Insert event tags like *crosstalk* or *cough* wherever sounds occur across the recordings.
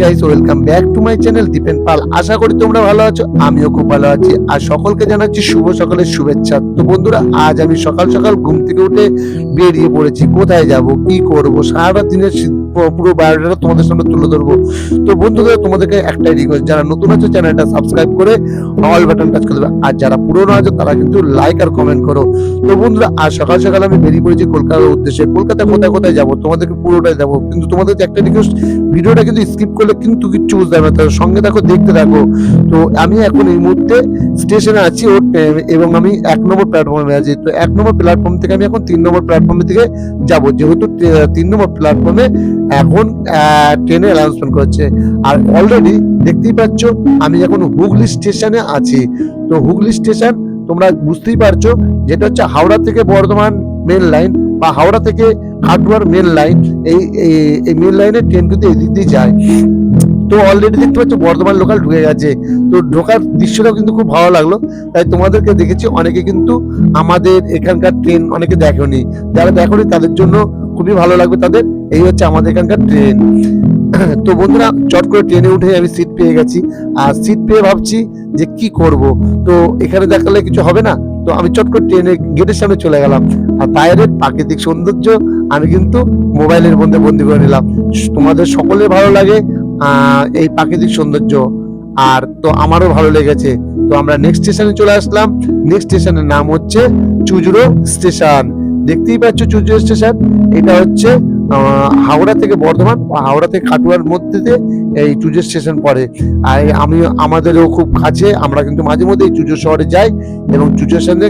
Guys welcome back to my channel Dipen Pal আশা করি তোমরা ভালো আছো, আমিও খুব ভালো আছি। আর সকলকে জানাচ্ছি শুভ সকালের শুভেচ্ছা। তো বন্ধুরা, আজ আমি সকাল সকাল ঘুম থেকে উঠে বেরিয়ে পড়েছি। কোথায় যাব, কি করব? সারা দিনের পুরো বায়োডাটা তোমাদের সামনে তুলে ধরবো। তো বন্ধুদের তোমাদেরকে একটাই রিকোয়েস্ট যারা নতুন আছে, চ্যানেলটা সাবস্ক্রাইব করে অল বাটন টাচ করে দেবে। আর যারা পুরনো আছে, তারা কিন্তু লাইক আর কমেন্ট করো। তো বন্ধুরা, আজ সকাল সকাল আমি বেরিয়ে পড়েছি কলকাতার উদ্দেশ্যে। কলকাতা কোথায় কোথায় যাব? তোমাদেরকে পুরোটাই যাব কিন্তু তোমাদের একটা রিকোয়েস্ট ভিডিওটা কিন্তু স্কিপ করলে কিন্তু কিচ্ছু বুঝতে না। তো সঙ্গে দেখো দেখতে থাকো। তো আমি এখন এই মুহূর্তে স্টেশনে আছি, ও, এবং আমি এক নম্বর প্ল্যাটফর্মে আছি। তো এক নম্বর প্ল্যাটফর্ম থেকে আমি এখন তিন নম্বর প্ল্যাটফর্মের দিকে যাব। যেহেতু তিন নম্বর প্ল্যাটফর্মে এখন ট্রেনে অ্যানাউন্সমেন্ট করছে। আর অলরেডি দেখতেই পাচ্ছ, আমি এখন হুগলি স্টেশনে আছি। তো হুগলি স্টেশন, তোমরা বুঝতেই পারছ, যেটা হচ্ছে হাওড়া থেকে বর্ধমান মেন লাইন বা হাওড়া থেকে হাটুয়ার মেন লাইন এই, এই- মেন লাইনের ট্রেন কিন্তু এদিক দিয়ে যায়। তো অলরেডি দেখতে পাচ্ছ বর্ধমান লোকাল ঢুকে গেছে। তো ঢোকার দৃশ্যটাও কিন্তু খুব ভালো লাগল। তাই তোমাদেরকে দেখেছি, অনেকে কিন্তু আমাদের এখানকার ট্রেন অনেকে দেখেনি। যারা দেখেনি, তাদের জন্য খুবই ভালো লাগবে তাদের। এই হচ্ছে আমাদের এখানকার ট্রেন *clears throat* তো বন্ধুরা, চট করে ট্রেনে উঠে আমি সিট পেয়ে গেছি। আর সিট পেয়ে ভাবছি যে কি করব। তো এখানে দেখালে কিছু হবে না। তো আমি চট করে ট্রেনে গেটের সামনে চলে গেলাম। আর বাইরের প্রাকৃতিক সৌন্দর্য আমি কিন্তু মোবাইলের মধ্যে বন্দি করে নিলাম। তোমাদের সকলে ভালো লাগে। এই প্রাকৃতিক সৌন্দর্য। আর তো আমারও ভালো লেগেছে। তো আমরা নেক্সট স্টেশনে চলে আসলাম। নেক্সট স্টেশনের নাম হচ্ছে চুজুরো স্টেশন। দেখতেই পাচ্ছ চুজুরো স্টেশন? এটা হচ্ছে হাওড়া থেকে বর্ধমান, হাওড়া থেকে কাটুয়ার মধ্যে এই চুজুর স্টেশন পড়ে। আর আমি, আমাদেরও খুব কাছে। আমরা কিন্তু মাঝে মধ্যে এই চুজুর শহরে যাই এবং চুজুর স্টেশনে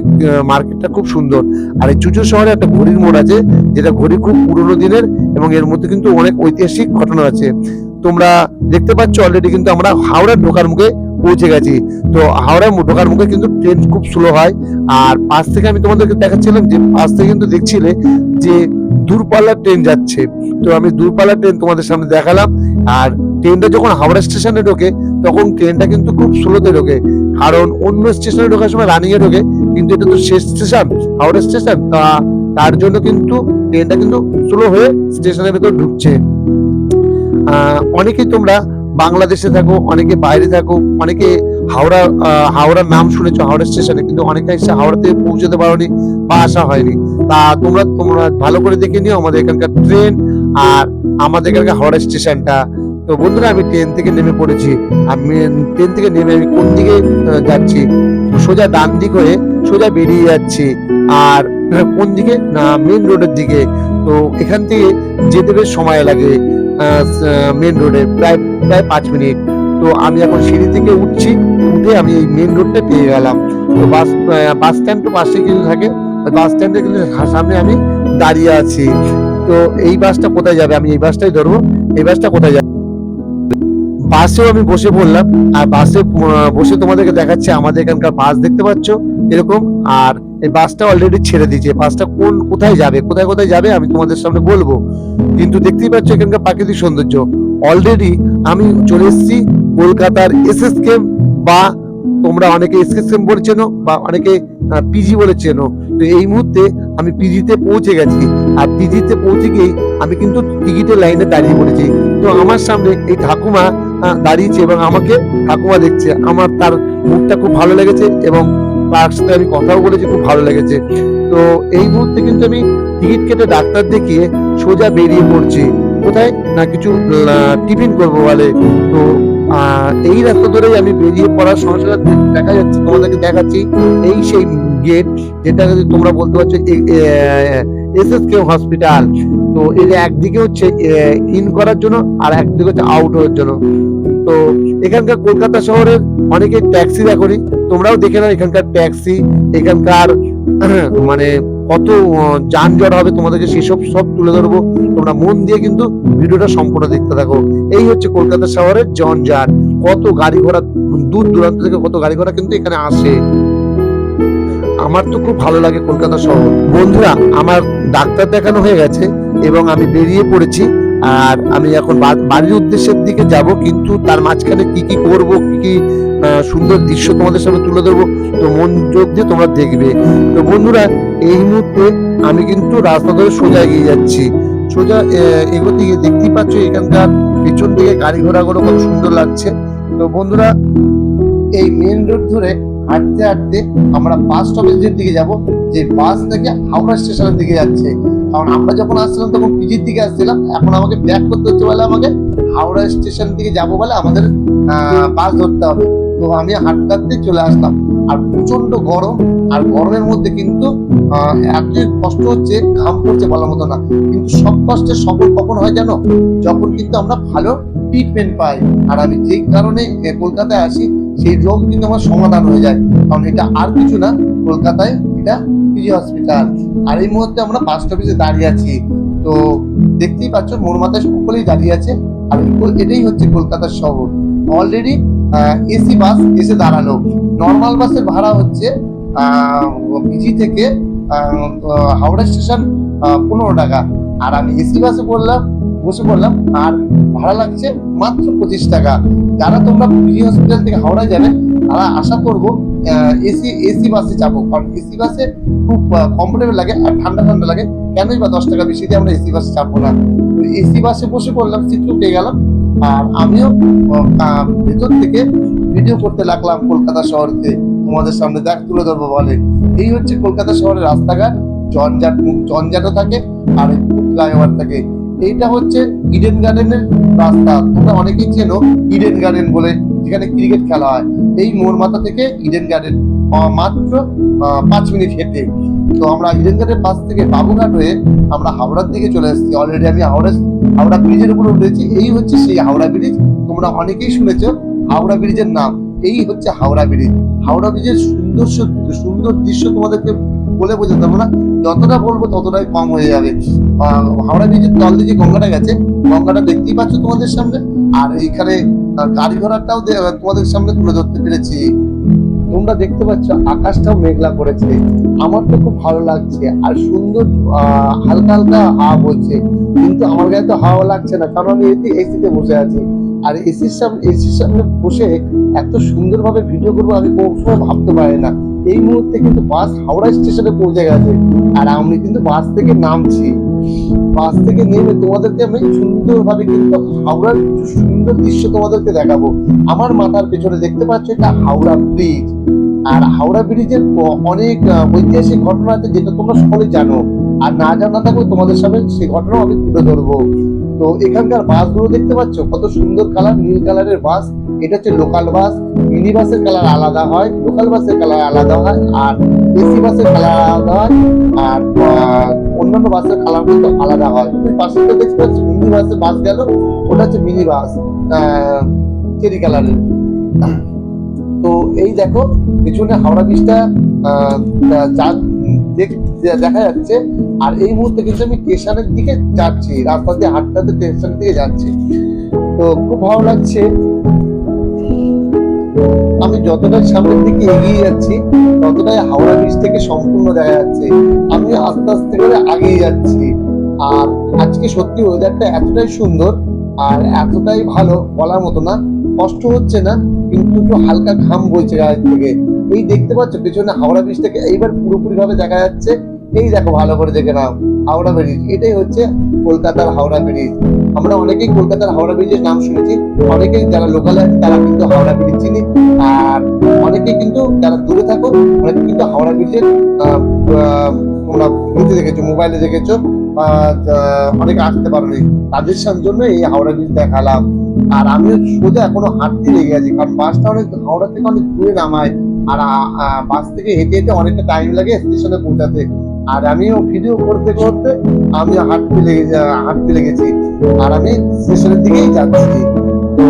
মার্কেটটা খুব সুন্দর। আর এই চুজুর শহরে একটা ঘড়ির মোড় আছে, যেটা ঘড়ি খুব পুরনো দিনের এবং এর মধ্যে কিন্তু অনেক ঐতিহাসিক ঘটনা আছে। তোমরা দেখতে পাচ্ছ অলরেডি কিন্তু আমরা হাওড়া ঢোকার মুখে পৌঁছে গেছি। তো হাওড়া ঢোকার মুখে কিন্তু ট্রেন খুব স্লো হয়। আর পাশ থেকে আমি তোমাদেরকে দেখাচ্ছিলাম যে পাশ থেকে কিন্তু দেখছিলে যে দূরপাল্লার ট্রেন যাচ্ছে। তো আমি দূরপাল্লার ট্রেন তোমাদের সামনে দেখালাম। আর ট্রেনটা যখন হাওড়া স্টেশনে ঢোকে, তখন ট্রেনটা কিন্তু খুব স্লোতে ঢোকে। কারণ অন্য স্টেশনে ঢোকার সময় রানিং এ ঢোকে, কিন্তু এটা তো শেষ স্টেশন, হাওড়া স্টেশন। তা তার জন্য কিন্তু ট্রেনটা কিন্তু স্লো হয়ে স্টেশনের ভেতর ঢুকছে। অনেকেই তোমরা বাংলাদেশে থাকো, অনেকে বাইরে থাকো, অনেকে হাওড়া হাওড়ার নাম শুনেছো, হাওড়া স্টেশনে, কিন্তু অনেকে এসে হাওড়াতে পৌঁছতে পারোনি বা আসা হয়নি। তা তোমরা তোমরা ভালো করে দেখে নিও আমাদের এখানকার ট্রেন আর আমাদের এখানকার হাওড়া স্টেশনটা। তো বন্ধুরা, আমি ট্রেন থেকে নেমে পড়েছি। আমি ট্রেন থেকে নেমে আমি কোন দিকে যাচ্ছি? সোজা ডান দিক হয়ে সোজা বেরিয়ে যাচ্ছি। আর কোন দিকে? না মেন রোডের দিকে। তো এখান থেকে যেতে বেশ সময় লাগে। মেন রোডে প্রায় প্রায় পাঁচ মিনিট। তো আমি এখন সিঁড়ি থেকে উঠছি, উঠে আমি এই মেন রোডটা পেয়ে গেলাম। তো বাস বাস স্ট্যান্ড তো পাশে কিন্তু থাকে। বাস স্ট্যান্ডে কিন্তু সামনে আমি দাঁড়িয়ে আছি। তো এই বাসটা কোথায় যাবে? আমি এই বাসটাই ধরবো। এই বাসটা কোথায় যাবে? বাসেও আমি বসে পড়লাম। আর বাসে বসে তোমাদেরকে দেখাচ্ছে আমাদের এখানকার বাস দেখতে পাচ্ছ এরকম। আর এই বাসটা অলরেডি ছেড়ে দিয়েছে। বাসটা কোন, কোথায় যাবে? কোথায় কোথায় যাবে আমি তোমাদের সামনে বলব। কিন্তু দেখতেই পাচ্ছ এখানকার প্রাকৃতিক সৌন্দর্য। অলরেডি আমি চলে এসেছি কলকাতার এসএসকে বা তোমরা অনেকে এসএসকেম বলে চেনো বা অনেকে পিজি বলে চেনো। তো এই মুহূর্তে আমি পিজিতে পৌঁছে গেছি। আর পিজিতে পৌঁছে গিয়েই আমি কিন্তু টিকিটের লাইনে দাঁড়িয়ে পড়েছি। তো আমার সামনে এই ঠাকুমা দাঁড়িয়েছে এবং আমাকে ঠাকুমা দেখছে। আমার তার মুখটা খুব ভালো লেগেছে এবং তার সাথে আমি কথাও বলেছি, খুব ভালো লেগেছে। তো এই মুহূর্তে কিন্তু আমি টিকিট কেটে ডাক্তার দেখিয়ে সোজা বেরিয়ে পড়ছি। কোথায়? না, কিছু টিফিন করব বলে। তো এই রাস্তা ধরেই আমি বেরিয়ে পড়ার সঙ্গে দেখা যাচ্ছে, তোমাদেরকে দেখাচ্ছি এই সেই গেট, যেটা তোমরা বলতে পারছ এস এস কে হসপিটাল। তো এর একদিকে হচ্ছে ইন করার জন্য আর একদিকে হচ্ছে আউট হওয়ার জন্য। তো এখানকার কলকাতা শহরের অনেকে ট্যাক্সি দেখনি তোমরাও দেখে নাও এখানকার ট্যাক্সি এখানকার *clears throat* মানে কত যানজট হবে তোমাদেরকে সেসব সব তুলে ধরবো। তোমরা মন দিয়ে কিন্তু ভিডিওটা সম্পূর্ণ দেখতে থাকো। এই হচ্ছে কলকাতা শহরের জঞ্জাট কত গাড়ি ঘোড়া, দূর দূরান্ত থেকে কত গাড়ি ঘোড়া কিন্তু এখানে আসে। আমার তো খুব ভালো লাগে কলকাতা শহর। বন্ধুরা, আমার ডাক্তার দেখানো হয়ে গেছে এবং আমি বেরিয়ে পড়েছি। আর আমি এখন বাড়ির উদ্দেশ্যের দিকে যাব, কিন্তু তার মাঝখানে কি কি করব, কি কি সুন্দর দৃশ্য তোমাদের সামনে তুলে ধরবো। তো মনোযোগ দিয়ে তোমরা দেখবে। তো বন্ধুরা, এই মুহূর্তে আমি কিন্তু রাস্তা ধরে সোজা এগিয়ে যাচ্ছি। সোজা এগোতে গিয়ে দেখতেই পাচ্ছ এখানকার পিছন দিকে গাড়ি ঘোড়া ঘোড়াগুলো কত সুন্দর লাগছে। তো বন্ধুরা, এই মেন রোড ধরে হাঁটতে হাঁটতে আমরা বাস স্টপেজের দিকে যাব। যে বাস থেকে হাওড়া স্টেশনের দিকে যাচ্ছে। কারণ আমরা যখন আসছিলাম তখন পিজির দিকে আসছিলাম। এখন আমাকে ব্যাক করতে হচ্ছে বলে আমাকে হাওড়া স্টেশন দিকে যাব বলে আমাদের বাস ধরতে হবে। তো আমি হাঁটতে চলে আসলাম। আর প্রচণ্ড গরম, আর গরমের মধ্যে কিন্তু এতই কষ্ট হচ্ছে, ঘাম পড়ছে বলার মতো না। কিন্তু সব কষ্টের সফল কখন হয় জানো? যখন কিন্তু আমরা ভালো ট্রিটমেন্ট পাই। আর আমি যে কারণে কলকাতায় আসি, সেই রোগ কিন্তু আমার সমাধান হয়ে যায়। কারণ এটা আর কিছু না, কলকাতায় এটা পিজি হসপিটাল আর এই মুহূর্তে আমরা বাস অফিসে দাঁড়িয়ে আছি, তো দেখতেই পাচ্ছ মোর মাথায় সকলেই দাঁড়িয়ে আছে। আর এটাই হচ্ছে কলকাতার শহর। অলরেডি এসি বাস এসে দাঁড়াল নর্মাল বাসের ভাড়া হচ্ছে পিজি থেকে হাওড়া স্টেশন পনেরো টাকা। আর আমি এসি বাসে বললাম বসে পড়লাম, আর ভাড়া লাগছে মাত্র পঁচিশ টাকা। যারা তোমরা পিজি হসপিটাল থেকে হাওড়া যাবে, তারা আশা করব এসি এসি বাসে যাব। কারণ এসি বাসে খুব কমফোর্টেবল লাগে আর ঠান্ডা ঠান্ডা লাগে। কেনই বা দশ টাকা বেশি দিয়ে আমরা এসি বাসে চাপবো না। এসি বাসে বসে পড়লাম সিটও পেয়ে গেলাম। আর আমিও ভেতর থেকে ভিডিও করতে লাগলাম কলকাতা শহরকে। তোমাদের সামনে দেখ, তুলে ধরবো বলে। এই হচ্ছে কলকাতা শহরের রাস্তাঘাট। জঞ্জাট জঞ্জাটও থাকে, আর ফ্লাইওভার থাকে। এইটা হচ্ছে ইডেন গার্ডেনের রাস্তা। তোমরা অনেকেই চেনো ইডেন গার্ডেন বলে, যেখানে ক্রিকেট খেলা হয়। এই মোড় মাথা থেকে ইডেন গার্ডেন মাত্র পাঁচ মিনিট হেঁটে। তো আমরা গার্ডেন পাশ থেকে বাবুঘাট হয়ে আমরা হাওড়ার দিকে চলে এসেছি। অলরেডি আমি হাওড়া হাওড়া ব্রিজের উপরে উঠেছি। এই হচ্ছে সেই হাওড়া ব্রিজ তোমরা অনেকেই শুনেছো হাওড়া ব্রিজের নাম। এই হচ্ছে হাওড়া ব্রিজ হাওড়া ব্রিজের সুন্দর সুন্দর দৃশ্য তোমাদেরকে বলে বোঝাতে পারব না। যতটা বলব ততটাই কম হয়ে যাবে। হাওড়া ব্রিজের তল দিয়ে গঙ্গাটা গেছে। গঙ্গাটা দেখতেই পাচ্ছ তোমাদের সামনে। আর এইখানে গাড়ি ঘোড়াটাও তোমাদের সামনে তুলে ধরতে পেরেছি। তোমরা দেখতে পাচ্ছ আকাশটাও মেঘলা করেছে। আমার তো খুব ভালো লাগছে, আর সুন্দর হালকা হালকা হাওয়া বলছে, কিন্তু আমার গায়ে তো হাওয়া লাগছে না, কারণ আমি এসিতে বসে আছি। আর এসির সামনে এসির সামনে বসে এত সুন্দরভাবে ভিডিও করব, আমি কখনো ভাবতে পারি না। এই মুহূর্তে কিন্তু বাস হাওড়া স্টেশনে পৌঁছে গেছে, আর আমি কিন্তু বাস থেকে নামছি। বাস থেকে নেমে তোমাদেরকে আমি সুন্দরভাবে কিন্তু হাওড়ার সুন্দর দৃশ্য তোমাদেরকে দেখাবো। আমার মাথার পেছনে দেখতে পাচ্ছ এটা হাওড়া ব্রিজ আর হাওড়া ব্রিজের অনেক ঐতিহাসিক ঘটনা আছে যেটা তোমরা সকলে জানো। আর না জানা থাকলে তোমাদের সামনে সেই ঘটনাও আমি তুলে ধরবো। তো এখানকার বাসগুলো দেখতে পাচ্ছ? কত সুন্দর কালার, নীল কালারের বাস। এটা হচ্ছে লোকাল বাস। মিনি বাসের কালার আলাদা হয়, লোকাল বাসের কালার আলাদা হয়, আর এসি বাসের কালার আলাদা হয়, আর অন্যান্য বাসের কালার কিন্তু আলাদা হয়। তুমি পাশে তো দেখতে পাচ্ছ, মিনি বাসের বাস গেল, ওটা হচ্ছে মিনি বাস চেরি কালারের। তো এই দেখো, পিছনে হাওড়া ব্রিজটা দেখ- যাচ্ছে। আর এই মুহূর্তে কিন্তু আমি স্টেশনের দিকে যাচ্ছি, রাস্তা দিয়ে হাঁটতে স্টেশনের দিকে যাচ্ছি। তো খুব ভালো লাগছে। আমি যতটাই সামনের দিকে এগিয়ে যাচ্ছি, ততটাই হাওড়া ব্রিজ থেকে সম্পূর্ণ দেখা যাচ্ছে। আমি আস্তে আস্তে করে আগিয়ে যাচ্ছি। আর আজকে সত্যি ওয়েদারটা এতটাই সুন্দর আর এতটাই ভালো বলার মতো না। কষ্ট হচ্ছে না। কিন্তু একটু হালকা ঘাম বলছে গায়ের থেকে। এই দেখতে পাচ্ছ, পেছনে হাওড়া ব্রিজ থেকে এইবার পুরোপুরি ভাবে দেখা যাচ্ছে, এই দেখো ভালো করে দেখে নাও, হাওড়া ব্রিজ এটাই হচ্ছে কলকাতার হাওড়া ব্রিজ আমরা অনেকেই কলকাতার হাওড়া ব্রিজের নাম শুনেছি, অনেকেই যারা লোকাল আছে তারা কিন্তু হাওড়া ব্রিজ চিনি, আর অনেকেই কিন্তু যারা দূরে থাকো অনেকে কিন্তু হাওড়া ব্রিজের তোমরা ভিডিওতে দেখেছ মোবাইলে দেখেছ অনেকে আসতে পারোনি। তাদের জন্য এই হাওড়া ব্রিজ দেখালাম। আর আমিও সোজা এখনও হাঁটতে লেগে আছি, কারণ বাসটা অনেক হাওড়া থেকে অনেক দূরে নামায়, আর বাস থেকে হেঁটে হেঁটে অনেকটা টাইম লাগে স্টেশনে পৌঁছাতে। আর আমিও ভিডিও করতে করতে আমি হাঁটতে লেগে হাঁটতে লেগেছি, আর আমি স্টেশনের দিকেই যাচ্ছি। তো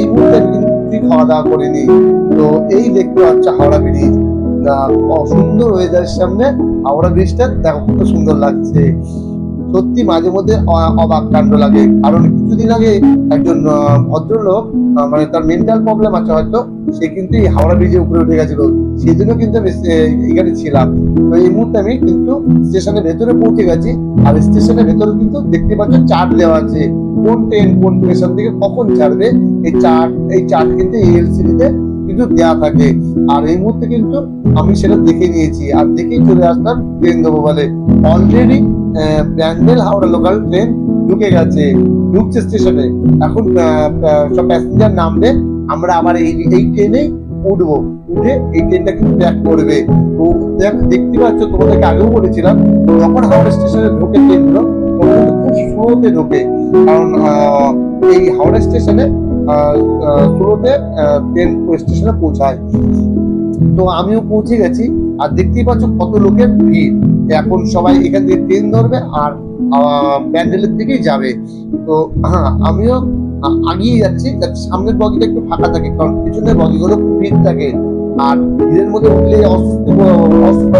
এই মুহূর্তে আমি কিন্তু খাওয়া দাওয়া করিনি। তো এই দেখতে পাচ্ছ হাওড়া ব্রিজ সুন্দর ওয়েদারের সামনে হাওড়া ব্রিজটা দেখো কত সুন্দর লাগছে। সত্যি মাঝে মধ্যে অবাক কাণ্ড লাগে। কারণ কিছুদিন আগে একজন ভদ্রলোক মানে তার মেন্টাল প্রবলেম আছে হয়তো, সে কিন্তু এই হাওড়া ব্রিজের উপরে উঠে গেছিল। সেই জন্য কিন্তু আমি এখানে ছিলাম। তো এই মুহূর্তে আমি কিন্তু স্টেশনের ভেতরে পৌঁছে গেছি। আর স্টেশনের ভেতরে কিন্তু দেখতে পাচ্ছ চার্ট দেওয়া আছে। কোন ট্রেন কোন স্টেশন থেকে কখন ছাড়বে, এই চার্ট এই চার্ট কিন্তু এলসিডি তে কিন্তু দেওয়া থাকে। আর এই মুহূর্তে কিন্তু আমি সেটা দেখে নিয়েছি। আর দেখেই চলে আসলাম ট্রেন দেবো বলে। Already Bandel Howrah local train ঢুকে গেছে, ঢুকছে স্টেশনে এখন সব প্যাসেঞ্জার নামবে, আমরা আবার এই এই ট্রেনেই উঠবো। উঠে এই ট্রেনটা কিন্তু ব্যাক করবে। তো দেখ, দেখতে পাচ্ছ তোমাদেরকে আগেও বলেছিলাম যখন হাওড়া স্টেশনে ঢোকে ট্রেনগুলো তখন খুব স্লোতে ঢোকে। কারণ এই হাওড়া স্টেশনে স্লোতে ট্রেন স্টেশনে পৌঁছায়। তো আমিও পৌঁছে গেছি, আর দেখতেই পাচ্ছ কত লোকের ভিড়। এখন সবাই এখান থেকে ট্রেন ধরবে আর প্যান্ডেলের দিকেই যাবে। তো হ্যাঁ, আমিও আগিয়ে যাচ্ছি যাতে সামনের বগিটা একটু ফাঁকা থাকে কারণ পিছনের বগিগুলো ভিড় থাকে। আর ভিড়ের মধ্যে উঠলে অসুস্থ অসুস্থ